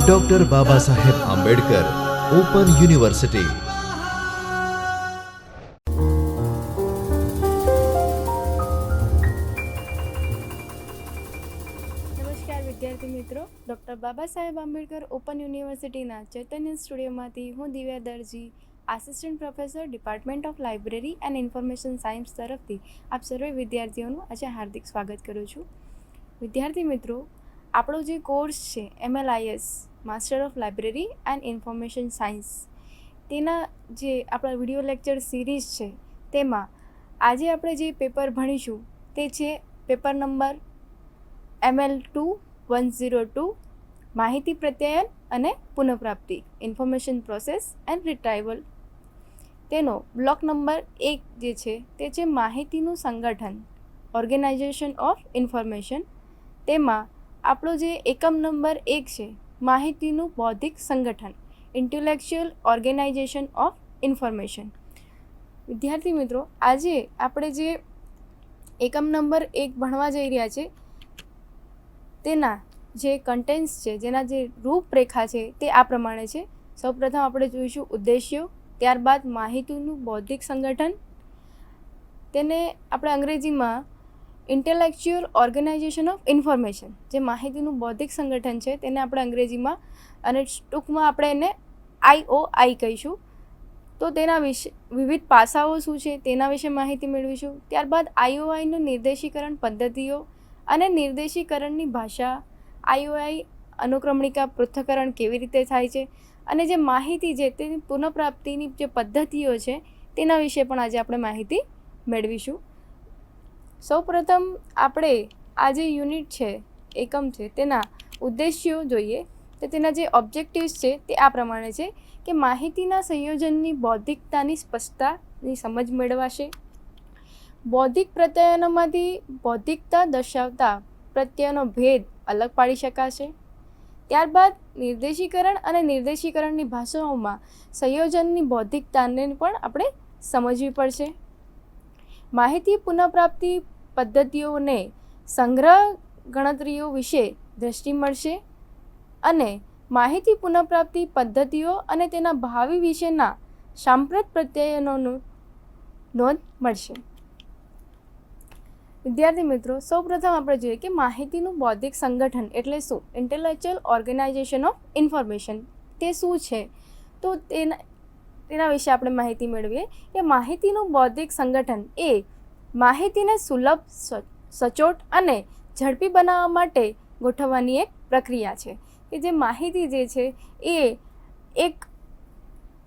Doctor Baba Saheb Ambedkar open university નમસ્કાર વિદ્યાર્થી મિત્રો. ડૉક્ટર બાબા સાહેબ આંબેડકર ઓપન યુનિવર્સિટીના ચૈતન્ય સ્ટુડિયોમાંથી હું Divya Darji assistant professor department of library and information science તરફથી આપ સર્વે વિદ્યાર્થીઓનું આજે હાર્દિક સ્વાગત કરું છું. વિદ્યાર્થી મિત્રો આપણો જે કોર્સ છે MLIS master of library and information science તેના જે આપણા વીડિયો લેક્ચર સિરીઝ છે, તેમાં આજે આપણે જે પેપર ભણીશું, તે છે paper number ML two one zero two માહિતી પ્રત્યયન અને પુનઃપ્રાપ્તિ ઇન્ફોર્મેશન પ્રોસેસ એન્ડ રિટ્રાઇવલ તેનો બ્લોક નંબર એક જે છે, તે છે માહિતીનું સંગઠન ઓર્ગેનાઇઝેશન ઓફ ઇન્ફોર્મેશન તેમાં આપણો જે એકમ નંબર એક છે, માહિતીનું બૌદ્ધિક સંગઠન ઇન્ટેલેક્ચ્યુઅલ ઓર્ગેનાઇઝેશન ઓફ ઇન્ફોર્મેશન વિદ્યાર્થી મિત્રો, આજે આપણે જે એકમ નંબર એક ભણવા જઈ રહ્યા છે, તેના જે કન્ટેન્ટ્સ છે, જેના જે રૂપરેખા છે, તે આ પ્રમાણે છે. સૌપ્રથમ આપણે જોઈશું ઉદ્દેશ્યો, ત્યારબાદ માહિતીનું બૌદ્ધિક સંગઠન, તેને આપણે અંગ્રેજીમાં ઇન્ટેલેક્ચ્યુઅલ ઓર્ગેનાઇઝેશન ઓફ ઇન્ફોર્મેશન જે માહિતીનું બૌદ્ધિક સંગઠન છે, તેને આપણે અંગ્રેજીમાં અને ટૂંકમાં આપણે એને આઈઓ આઈ કહીશું. તો તેના વિશે વિવિધ પાસાઓ શું છે, તેના વિશે માહિતી મેળવીશું. ત્યારબાદ આઈઓઆઈનું નિર્દેશીકરણ પદ્ધતિઓ અને નિર્દેશીકરણની ભાષા આઈઓઆઈ અનુક્રમણિકા પૃથ્થકરણ કેવી રીતે થાય છે અને જે માહિતી છે, તેની પુનઃપ્રાપ્તિની જે પદ્ધતિઓ છે, તેના વિશે પણ આજે આપણે માહિતી મેળવીશું. સૌપ્રથમ આપણે આ જે યુનિટ છે, એકમ છે, તેના ઉદ્દેશ્યો જોઈએ. તો તેના જે ઓબ્જેક્ટિવ્સ છે તે આ પ્રમાણે છે કે માહિતીના સંયોજનની બૌદ્ધિકતાની સ્પષ્ટતાની સમજ મેળવાશે. બૌદ્ધિક પ્રત્યયનોમાંથી બૌદ્ધિકતા દર્શાવતા પ્રત્યયનો ભેદ અલગ પાડી શકાશે. ત્યારબાદ નિર્દેશીકરણ અને નિર્દેશીકરણની ભાષાઓમાં સંયોજનની બૌદ્ધિકતાને પણ આપણે સમજવી પડશે. માહિતી પુનઃપ્રાપ્તિ પદ્ધતિઓને સંગ્રહ ગણતરીઓ વિશે દ્રષ્ટિ મળશે અને માહિતી પુનઃપ્રાપ્તિ પદ્ધતિઓ અને તેના ભાવિ વિશેના સાંપ્રત પ્રત્યયનોનું નોંધ મળશે. વિદ્યાર્થી મિત્રો, સૌપ્રથમ આપણે જોઈએ કે માહિતીનું બૌદ્ધિક સંગઠન એટલે શું? ઇન્ટેલેક્ચ્યુઅલ ઓર્ગેનાઇઝેશન ઓફ ઇન્ફોર્મેશન તે શું છે? તો તેના તેના વિશે આપણે માહિતી મેળવીએ. કે માહિતીનું બૌદ્ધિક સંગઠન એ માહિતીને સુલભ સચોટ અને ઝડપી બનાવવા માટે ગોઠવવાની એક પ્રક્રિયા છે. કે જે માહિતી જે છે એ એક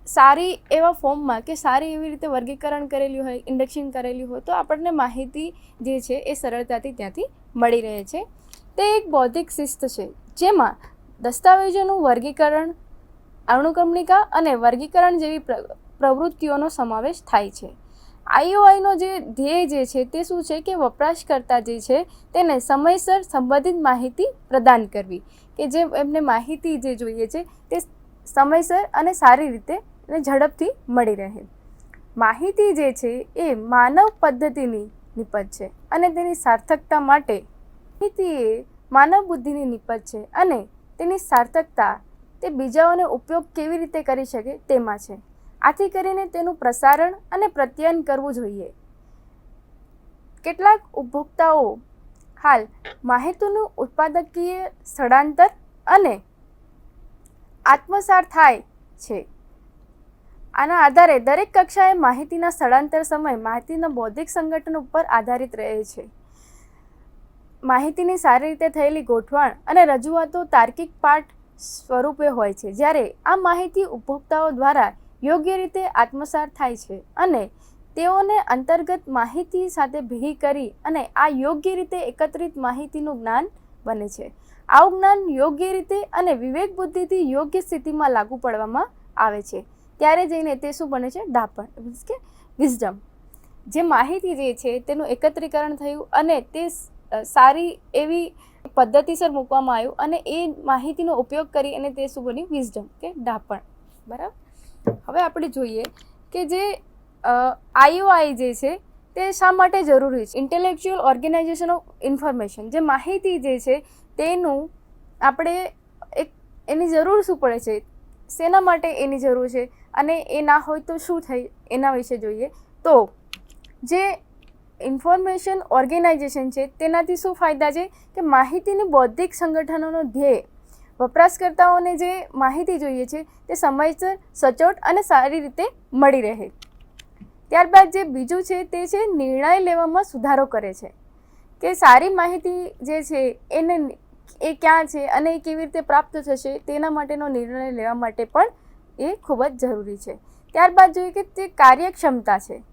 સારી એવા ફોર્મમાં કે સારી એવી રીતે વર્ગીકરણ કરેલું હોય, ઇન્ડક્શન કરેલું હોય, તો આપણને માહિતી જે છે એ સરળતાથી ત્યાંથી મળી રહે છે. તે એક બૌદ્ધિક શિસ્ત છે, જેમાં દસ્તાવેજોનું વર્ગીકરણ અનુક્રમણિકા અને વર્ગીકરણ જેવી પ્ર- પ્રવૃત્તિઓનો સમાવેશ થાય છે. આઈઓઆઈનો જે ધ્યેય જે છે તે શું છે કે વપરાશકર્તા જે છે તેને સમયસર સંબંધિત માહિતી પ્રદાન કરવી. કે જે એમને માહિતી જે જોઈએ છે તે સમયસર અને સારી રીતે અને ઝડપથી મળી રહે. માહિતી જે છે એ માનવ પદ્ધતિની નિપજ છે અને તેની સાર્થકતા માટે માહિતી એ માનવ બુદ્ધિની નિપજ છે અને તેની સાર્થકતા તે બીજાઓને ઉપયોગ કેવી રીતે કરી શકે તેમાં છે. આથી કરીને તેનું પ્રસારણ અને પ્રત્યયન કરવું જોઈએ. કેટલાક ઉપભોક્તાઓ હાલ માહિતીનું ઉત્પાદકીય સ્થળાંતર અને આત્મસાર થાય છે. આના આધારે દરેક કક્ષાએ માહિતીના સ્થળાંતર સમય માહિતીના બૌદ્ધિક સંગઠન ઉપર આધારિત રહે છે. માહિતીની સારી રીતે થયેલી ગોઠવણ અને રજૂઆતો તાર્કિક પાઠ સ્વરૂપે હોય છે. જ્યારે આ માહિતી ઉપભોક્તાઓ દ્વારા યોગ્ય રીતે આત્મસાર થાય છે અને તેઓને અંતર્ગત માહિતી સાથે ભેગી કરી અને આ યોગ્ય રીતે એકત્રિત માહિતીનું જ્ઞાન બને છે. આવું જ્ઞાન યોગ્ય રીતે અને વિવેક બુદ્ધિથી યોગ્ય સ્થિતિમાં લાગુ પડવામાં આવે છે. ત્યારે જઈને તે શું બને છે? ડાપણ. મીન્સ કે વિઝડમ જે માહિતી જે છે તેનું એકત્રીકરણ થયું અને તે સારી એવી પદ્ધતિસર મૂકવામાં આવ્યું અને એ માહિતીનો ઉપયોગ કરી અને તે શું બની વિઝડમ કે ડાપણ. બરાબર? હવે આપણે જોઈએ કે જે આઈઓઆઈ જે છે, તે શા માટે જરૂરી છે? ઇન્ટેલેક્ચ્યુઅલ ઓર્ગેનાઇઝેશન ઓફ ઇન્ફોર્મેશન જે માહિતી જે છે, તેનું આપણે એક, એની જરૂર શું પડે છે? શેના માટે એની જરૂર છે? અને એ ના હોય તો શું થાય એના વિશે જોઈએ. તો, જે ઇન્ફોર્મેશન ઓર્ગેનાઇઝેશન છે, તેનાથી શું ફાયદા છે કે માહિતીની બૌદ્ધિક સંગઠનોનો ધ્યેય વપરાશકર્તાઓને જે માહિતી જોઈએ છે, તે સમયસર, સચોટ અને સારી રીતે મળી રહે. ત્યારબાદ જે બીજું છે, તે છે નિર્ણય લેવામાં સુધારો કરે છે. કે સારી માહિતી જે છે, એને એ ક્યાં છે અને એ કેવી રીતે પ્રાપ્ત થશે, તેના માટેનો નિર્ણય લેવા માટે પણ એ ખૂબ જ જરૂરી છે. ત્યારબાદ જોઈએ કે તે કાર્યક્ષમતા છે.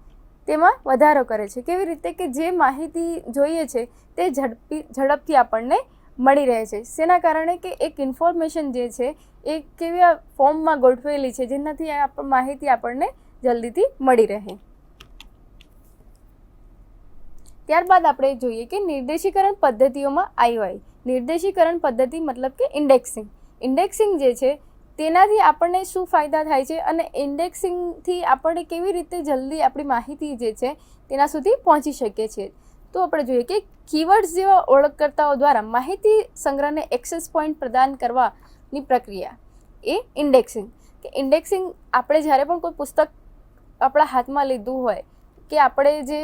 તેમાં વધારો કરે છે. કેવી રીતે કે જે માહિતી જોઈએ છે તે ઝડપી, ઝડપથી આપણને મળી રહે છે. શેના કારણે કે એક ઇન્ફોર્મેશન જે છે એ કેવી ફોર્મમાં ગોઠવેલી છે જેનાથી આપ, માહિતી આપણને જલ્દીથી મળી રહે. ત્યારબાદ આપણે જોઈએ કે નિર્દેશીકરણ પદ્ધતિઓમાં આઈઓઆઈ. નિર્દેશીકરણ પદ્ધતિ મતલબ કે ઇન્ડેક્સિંગ ઇન્ડેક્સિંગ જે છે તેનાથી આપણને શું ફાયદા થાય છે અને ઇન્ડેક્સિંગથી આપણે કેવી રીતે જલ્દી આપણી માહિતી જે છે તેના સુધી પહોંચી શકીએ છીએ તો આપણે જોઈએ કે કીવર્ડ્સ જેવા ઓળખકર્તાઓ દ્વારા માહિતી સંગ્રહને એક્સેસ પોઈન્ટ પ્રદાન કરવાની પ્રક્રિયા એ ઇન્ડેક્સિંગ કે ઇન્ડેક્સિંગ આપણે જ્યારે પણ કોઈ પુસ્તક આપણા હાથમાં લીધું હોય કે આપણે જે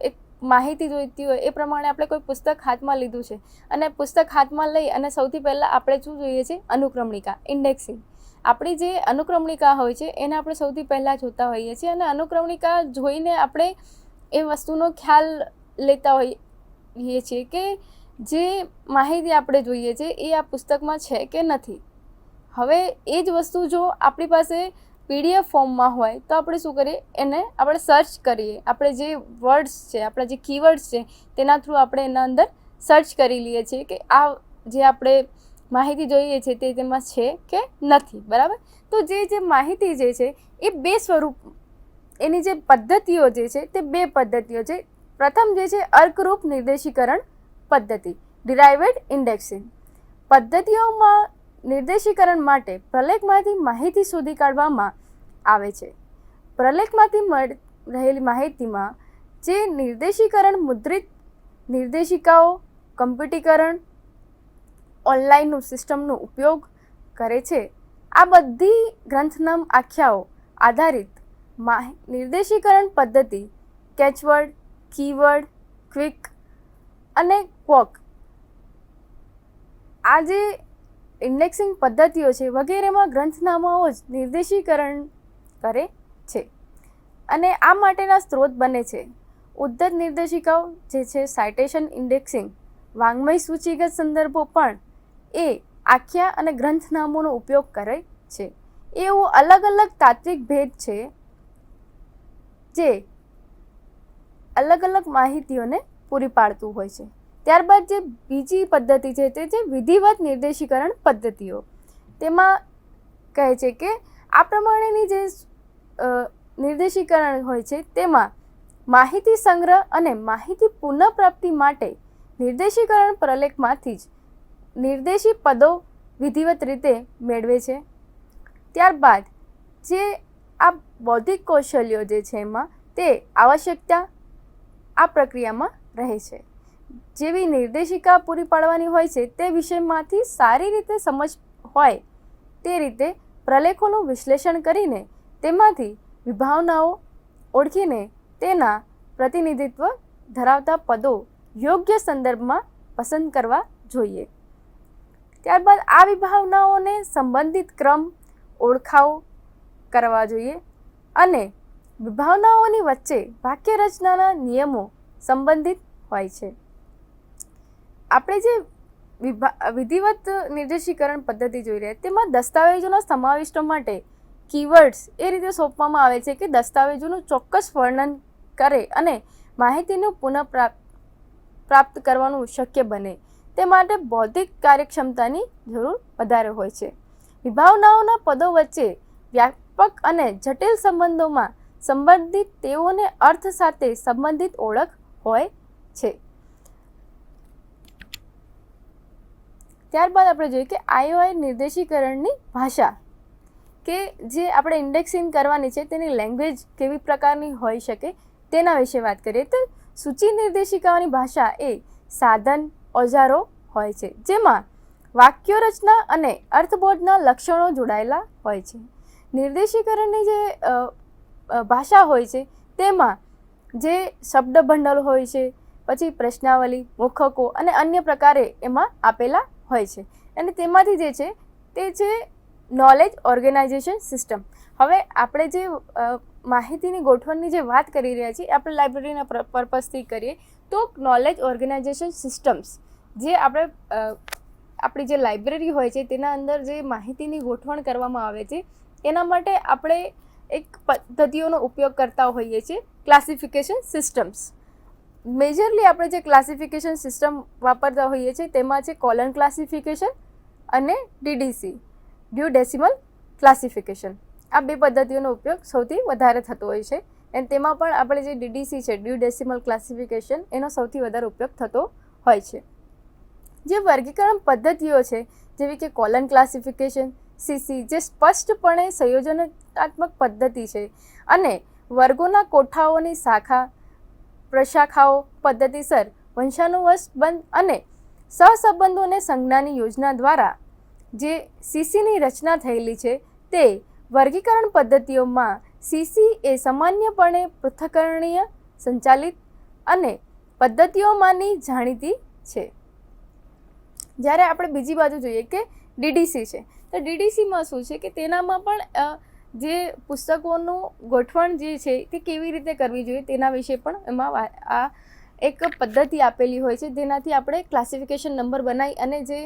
એક માહિતી જોઈતી હોય એ પ્રમાણે આપણે કોઈ પુસ્તક હાથમાં લીધું છે અને પુસ્તક હાથમાં લઈ અને સૌથી પહેલાં આપણે શું જોઈએ છે? અનુક્રમણિકા ઇન્ડેક્સિંગ આપણી જે અનુક્રમણિકા હોય છે, એને આપણે સૌથી પહેલાં જોતા હોઈએ છીએ અને અનુક્રમણિકા જોઈને આપણે એ વસ્તુનો ખ્યાલ લેતા હોઈએ છીએ કે જે માહિતી આપણે જોઈએ છે, એ આ પુસ્તકમાં છે કે નથી. હવે એ જ વસ્તુ જો આપણી પાસે પીડીએફ ફોર્મમાં હોય, તો આપણે શું કરીએ? એને આપણે સર્ચ કરીએ. આપણે જે વર્ડ્સ છે, આપણા જે કીવર્ડ્સ છે, તેના થ્રુ આપણે એના અંદર સર્ચ કરી લઈએ છીએ કે આ જે આપણે માહિતી જોઈએ છે તે તેમાં છે કે નથી, બરાબર? તો જે જે માહિતી જે છે એ બે સ્વરૂપ, એની જે પદ્ધતિઓ જે છે તે બે પદ્ધતિઓ છે. પ્રથમ જે છે અર્કરૂપ નિર્દેશીકરણ પદ્ધતિ, ડિરાઇવેડ ઇન્ડેક્સિંગ. પદ્ધતિઓમાં નિર્દેશીકરણ માટે પ્રલેખમાંથી માહિતી શોધી કાઢવામાં આવે છે. પ્રલેખમાંથી રહેલી માહિતીમાં જે નિર્દેશીકરણ મુદ્રિત નિર્દેશિકાઓ, કમ્પ્યુટીકરણ ઓનલાઈનનું સિસ્ટમનો ઉપયોગ કરે છે. આ બધી ગ્રંથનામ આખ્યાઓ આધારિત નિર્દેશીકરણ પદ્ધતિ, કેચવર્ડ, કીવર્ડ, ક્વિક અને ક્વોક. આ જે ઇન્ડેક્સિંગ પદ્ધતિઓ છે વગેરેમાં ગ્રંથનામાઓ જ નિર્દેશીકરણ કરે છે અને આ માટેના સ્ત્રોત બને છે. ઉદ્ધત નિર્દેશિકાઓ, જે છે સાઇટેશન ઇન્ડેક્સિંગ વાંગ્મય સૂચિગત સંદર્ભો પણ એ આખ્યા અને ગ્રંથનામોનો ઉપયોગ કરે છે. એવું અલગ અલગ તાત્વિક ભેદ છે જે અલગ અલગ માહિતીઓને પૂરી પાડતું હોય છે. ત્યારબાદ જે બીજી પદ્ધતિ છે તે છે વિધિવત નિર્દેશીકરણ પદ્ધતિઓ. તેમાં કહે છે કે આ પ્રમાણેની જે નિર્દેશીકરણ હોય છે તેમાં માહિતી સંગ્રહ અને માહિતી પુનઃપ્રાપ્તિ માટે નિર્દેશીકરણ પ્રલેખમાંથી જ નિર્દેશી પદો વિધિવત રીતે મેળવે છે. ત્યારબાદ જે આ બૌદ્ધિક કૌશલ્યો જે છે એમાં તે આવશ્યકતા આ પ્રક્રિયામાં રહે છે. જેવી નિર્દેશિકા પૂરી પાડવાની હોય છે તે વિષયમાંથી સારી રીતે સમજ હોય તે રીતે પ્રલેખોનું વિશ્લેષણ કરીને તેમાંથી વિભાવનાઓ ઓળખીને તેના પ્રતિનિધિત્વ ધરાવતા પદો યોગ્ય સંદર્ભમાં પસંદ કરવા જોઈએ. ત્યારબાદ આ વિભાવનાઓને સંબંધિત ક્રમ ઓળખાવો કરવા જોઈએ અને વિભાવનાઓની વચ્ચે વાક્ય રચનાના નિયમો સંબંધિત હોય છે. આપણે જે વિભા, વિધિવત નિર્દેશીકરણ પદ્ધતિ જોઈ રહ્યા, તેમાં દસ્તાવેજોના સમાવિષ્ટો માટે કીવર્ડ્સ એ રીતે સોંપવામાં આવે છે કે દસ્તાવેજોનું ચોક્કસ વર્ણન કરે અને માહિતીનું પુનઃપ્રાપ્ત, પ્રાપ્ત કરવાનું શક્ય બને. તે માટે બૌદ્ધિક કાર્યક્ષમતાની જરૂર વધારે હોય છે. વિભાવનાઓના પદો વચ્ચે વ્યાપક અને જટિલ સંબંધોમાં સંબંધિત તેઓને અર્થ સાથે સંબંધિત ઓળખ હોય છે. ત્યારબાદ આપણે જોઈએ કે આઈઓઆઈ નિર્દેશીકરણની ભાષા કે જે આપણે ઇન્ડેક્સિંગ કરવાની છે તેની લેંગ્વેજ કેવી પ્રકારની હોઈ શકે તેના વિશે વાત કરીએ તો સૂચિ નિર્દેશિકાઓની ભાષા એ સાધન ઓજારો હોય છે, જેમાં વાક્ય રચના અને અર્થબોધના લક્ષણો જોડાયેલા હોય છે. નિર્દેશીકરણની જે ભાષા હોય છે, તેમાં જે શબ્દ હોય છે, પછી પ્રશ્નાવલી, મુખકો અને અન્ય પ્રકારે એમાં આપેલા હોય છે. અને તેમાંથી જે છે, તે છે નોલેજ ઓર્ગેનાઇઝેશન સિસ્ટમ હવે આપણે જે માહિતીની ગોઠવણની જે વાત કરી રહ્યા છીએ આપણે લાઇબ્રેરીના પર્પઝથી કરીએ. તો નોલેજ ઓર્ગેનાઇઝેશન સિસ્ટમ્સ જે આપણે આપણી જે લાઇબ્રેરી હોય છે, તેના અંદર જે માહિતીની ગોઠવણ કરવામાં આવે છે, એના માટે આપણે એક પદ્ધતિઓનો ઉપયોગ કરતા હોઈએ છીએ ક્લાસિફિકેશન સિસ્ટમ્સ મેજરલી આપણે જે ક્લાસિફિકેશન સિસ્ટમ વાપરતા હોઈએ છીએ, તેમાં છે કોલન ક્લાસિફિકેશન અને ડીડીસી ડ્યુ ડેસિમલ ક્લાસિફિકેશન આ બે પદ્ધતિઓનો ઉપયોગ સૌથી વધારે થતો હોય છે. અને તેમાં પણ આપણે જે ડીડીસી છે ડ્યુ ડેસિમલ ક્લાસિફિકેશન એનો સૌથી વધારે ઉપયોગ થતો હોય છે. જે વર્ગીકરણ પદ્ધતિઓ છે, જેવી કે કોલન ક્લાસિફિકેશન સીસી જે સ્પષ્ટપણે સંયોજનાત્મક પદ્ધતિ છે અને વર્ગોના કોઠાઓની શાખા, પ્રશાખાઓ, પદ્ધતિસર વંશાનુવંશ બંધ અને સહસંબંધોને સંજ્ઞાની યોજના દ્વારા જે સીસીની રચના થયેલી છે, તે વર્ગીકરણ પદ્ધતિઓમાં સીસી એ સામાન્યપણે પૃથ્થકરણીય, સંચાલિત અને પદ્ધતિઓમાંની જાણીતી છે. જ્યારે આપણે બીજી બાજુ જોઈએ કે ડીડીસી છે, તો ડીડીસીમાં શું છે કે તેનામાં પણ જે પુસ્તકોનું ગોઠવણ જે છે તે કેવી રીતે કરવી જોઈએ તેના વિશે પણ એમાં આ એક પદ્ધતિ આપેલી હોય છે. જેનાથી આપણે ક્લાસિફિકેશન નંબર બનાવી અને જે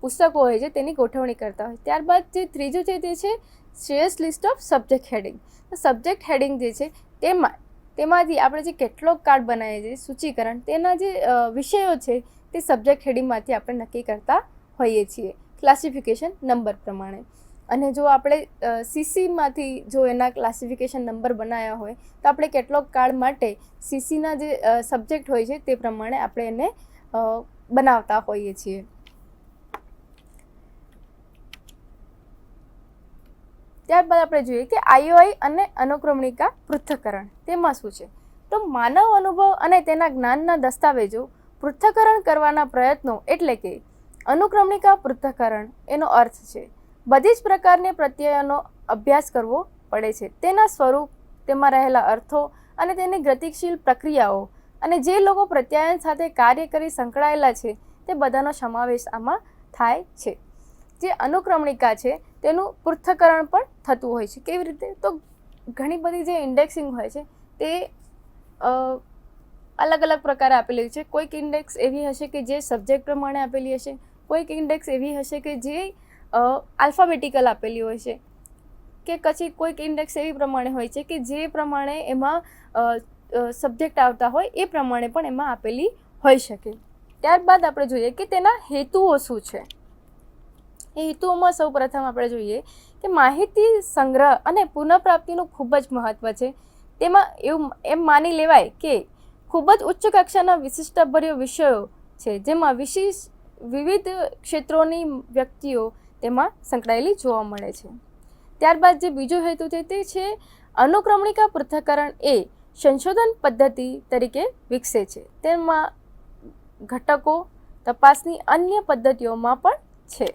પુસ્તકો હોય છે તેની ગોઠવણી કરતા હોય. ત્યારબાદ જે ત્રીજું છે તે છે Sears list of subject heading. Subject heading જે છે, તેમાં, તેમાંથી આપણે જે કેટલોગ કાર્ડ બનાવીએ છીએ, સૂચિકરણ, તેના જે વિષયો છે, તે સબ્જેક્ટ હેડિંગમાંથી આપણે નક્કી કરતા હોઈએ છીએ. ક્લાસિફિકેશન નંબર પ્રમાણે. અને જો આપણે સીસીમાંથી જો એના ક્લાસિફિકેશન નંબર બનાવ્યા હોય, તો આપણે કેટલોગ કાર્ડ માટે સીસીના જે સબ્જેક્ટ હોય છે, તે પ્રમાણે આપણે એને બનાવતા હોઈએ છીએ. ત્યારબાદ આપણે જોઈએ કે આઈઓઆઈ અને અનુક્રમણિકા પૃથ્થકરણ, તેમાં શું છે? તો માનવ અનુભવ અને તેના જ્ઞાનના દસ્તાવેજો પૃથ્થકરણ કરવાના પ્રયત્નો એટલે કે અનુક્રમણિકા પૃથ્થકરણ, એનો અર્થ છે બધી જ પ્રકારની પ્રત્યયનો અભ્યાસ કરવો પડે છે. તેના સ્વરૂપ, તેમાં રહેલા અર્થો અને તેની ગતિશીલ પ્રક્રિયાઓ અને જે લોકો પ્રત્યાયન સાથે કાર્ય કરી સંકળાયેલા છે, તે બધાનો સમાવેશ આમાં થાય છે. જે અનુક્રમણિકા છે, તેનું પૃથ્થકરણ પણ થતું હોય છે. કેવી રીતે? તો ઘણી બધી જે ઇન્ડેક્સિંગ હોય છે, તે અલગ અલગ પ્રકારે આપેલી છે. કોઈક ઇન્ડેક્સ એવી હશે કે જે સબ્જેક્ટ પ્રમાણે આપેલી હશે, કોઈક ઇન્ડેક્સ એવી હશે કે જે આલ્ફાબેટિકલ આપેલી હોય છે. કે પછી કોઈક ઇન્ડેક્સ એવી પ્રમાણે હોય છે કે જે પ્રમાણે એમાં સબ્જેક્ટ આવતા હોય, એ પ્રમાણે પણ એમાં આપેલી હોઈ શકે. ત્યારબાદ આપણે જોઈએ કે તેના હેતુઓ શું છે. એ હેતુઓમાં સૌ પ્રથમ આપણે જોઈએ કે માહિતી સંગ્રહ અને પુનઃપ્રાપ્તિનું ખૂબ જ મહત્ત્વ છે. તેમાં એવું એમ માની લેવાય કે ખૂબ જ ઉચ્ચ કક્ષાના વિશિષ્ટભર્યો વિષયો છે, જેમાં વિશેષ વિવિધ ક્ષેત્રોની વ્યક્તિઓ તેમાં સંકળાયેલી જોવા મળે છે. ત્યારબાદ જે બીજો હેતુ છે તે છે, અનુક્રમણિકા પૃથ્થકરણ એ સંશોધન પદ્ધતિ તરીકે વિકસે છે. તેમાં ઘટકો, તપાસની અન્ય પદ્ધતિઓમાં પણ છે.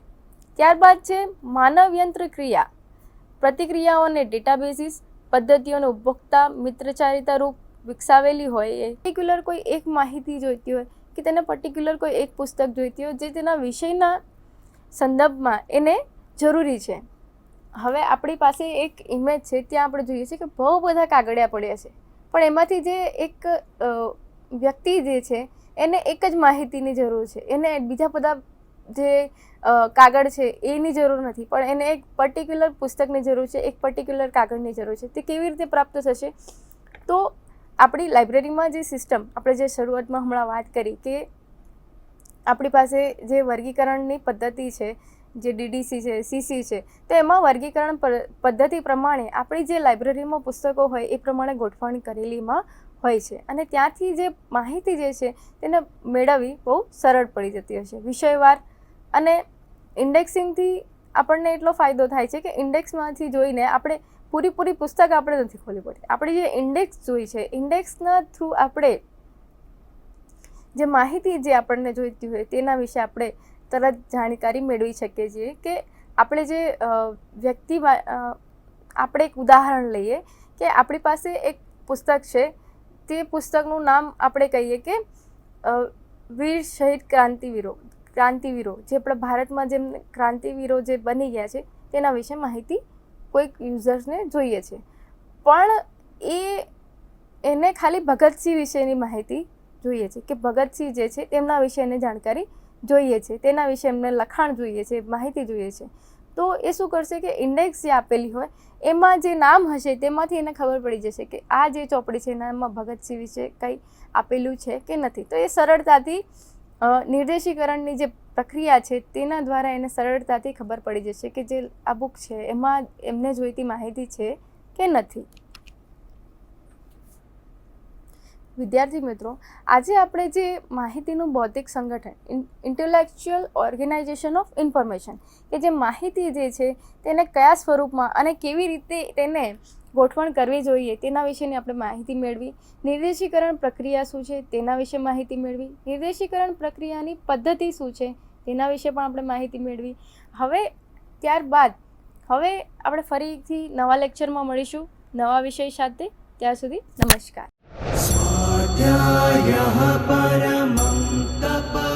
ત્યારબાદ છે માનવ યંત્ર ક્રિયા પ્રતિક્રિયાઓને ડેટાબેઝિસ પદ્ધતિઓને ઉપભોક્તા, મિત્રચારિતા રૂપ વિકસાવેલી હોય એ. પર્ટિક્યુલર કોઈ એક માહિતી જોઈતી હોય કે તેને પર્ટિક્યુલર કોઈ એક પુસ્તક જોઈતી હોય જે તેના વિષયના સંદર્ભમાં એને જરૂરી છે. હવે આપણી પાસે એક ઇમેજ છે, ત્યાં આપણે જોઈએ છે કે બહુ બધા કાગળિયા પડ્યા છે. પણ એમાંથી જે એક વ્યક્તિ જે છે, એને એક જ માહિતીની જરૂર છે. એને બીજા બધા જે કાગળ છે, એની જરૂર નથી. પણ એને એક પર્ટિક્યુલર પુસ્તકની જરૂર છે, એક પર્ટિક્યુલર કાગળની જરૂર છે. તે કેવી રીતે પ્રાપ્ત થશે? તો આપણી લાઇબ્રેરીમાં જે સિસ્ટમ, આપણે જે શરૂઆતમાં હમણાં વાત કરી કે આપણી પાસે જે વર્ગીકરણની પદ્ધતિ છે, જે ડીડીસી છે, સીસી છે, તો એમાં વર્ગીકરણ પદ્ધતિ પ્રમાણે આપણી જે લાઇબ્રેરીમાં પુસ્તકો હોય એ પ્રમાણે ગોઠવણી કરેલીમાં હોય છે. અને ત્યાંથી જે માહિતી જે છે, તેને મેળવવી બહુ સરળ પડી જતી હશે વિષયવાર અને ઇન્ડેક્સિંગથી આપણને એટલો ફાયદો થાય છે કે ઇન્ડેક્સમાંથી જોઈને આપણે પૂરીપૂરી પુસ્તક આપણે નથી ખોલવી પડતી. આપણે જે ઇન્ડેક્સ જોઈ છે ઇન્ડેક્સના થ્રુ આપણે જે માહિતી જે આપણને જોઈતી હોય તેના વિશે આપણે તરત જાણકારી મેળવી શકીએ છીએ કે આપણે જે વ્યક્તિ આપણે એક ઉદાહરણ લઈએ કે આપણી પાસે એક પુસ્તક છે. તે પુસ્તકનું નામ આપણે કહીએ કે વીર શહીદ ક્રાંતિવીરો ક્રાંતિવીરો, જે આપણા ભારતમાં જેમ ક્રાંતિવીરો જે બની ગયા છે, તેના વિશે માહિતી કોઈક યુઝર્સને જોઈએ છે. પણ એ એને ખાલી ભગતસિંહ વિશેની માહિતી જોઈએ છે કે ભગતસિંહ જે છે તેમના વિશેની જાણકારી જોઈએ છે, તેના વિશે એમને લખાણ જોઈએ છે, માહિતી જોઈએ છે. તો એ શું કરશે કે ઇન્ડેક્સ જે આપેલી હોય, એમાં જે નામ હશે તેમાંથી એને ખબર પડી જશે કે આ જે ચોપડી છે એનામાં ભગતસિંહ વિશે કંઈ આપેલું છે કે નથી. તો એ સરળતાથી નિર્દેશીકરણની જે પ્રક્રિયા છે તેના દ્વારા એને સરળતાથી ખબર પડી જશે કે જે આ બુક છે એમાં એમને જોઈતી માહિતી છે કે નથી. વિદ્યાર્થી મિત્રો, આજે આપણે જે માહિતીનું ભૌતિક સંગઠન ઇન્ટેલેક્ચ્યુઅલ ઓર્ગેનાઇઝેશન ઓફ ઇન્ફોર્મેશન કે જે માહિતી જે છે તેને કયા સ્વરૂપમાં અને કેવી રીતે તેને ગોઠવણ કરવી જોઈએ તેના વિશેની આપણે માહિતી મેળવી. નિર્દેશીકરણ પ્રક્રિયા શું છે તેના વિશે માહિતી મેળવી. નિર્દેશીકરણ પ્રક્રિયાની પદ્ધતિ શું છે તેના વિશે પણ આપણે માહિતી મેળવી. હવે ત્યારબાદ, હવે આપણે ફરીથી નવા લેક્ચરમાં મળીશું. નવા વિષય સાથે ત્યાં સુધી નમસ્કાર. પરમં તપ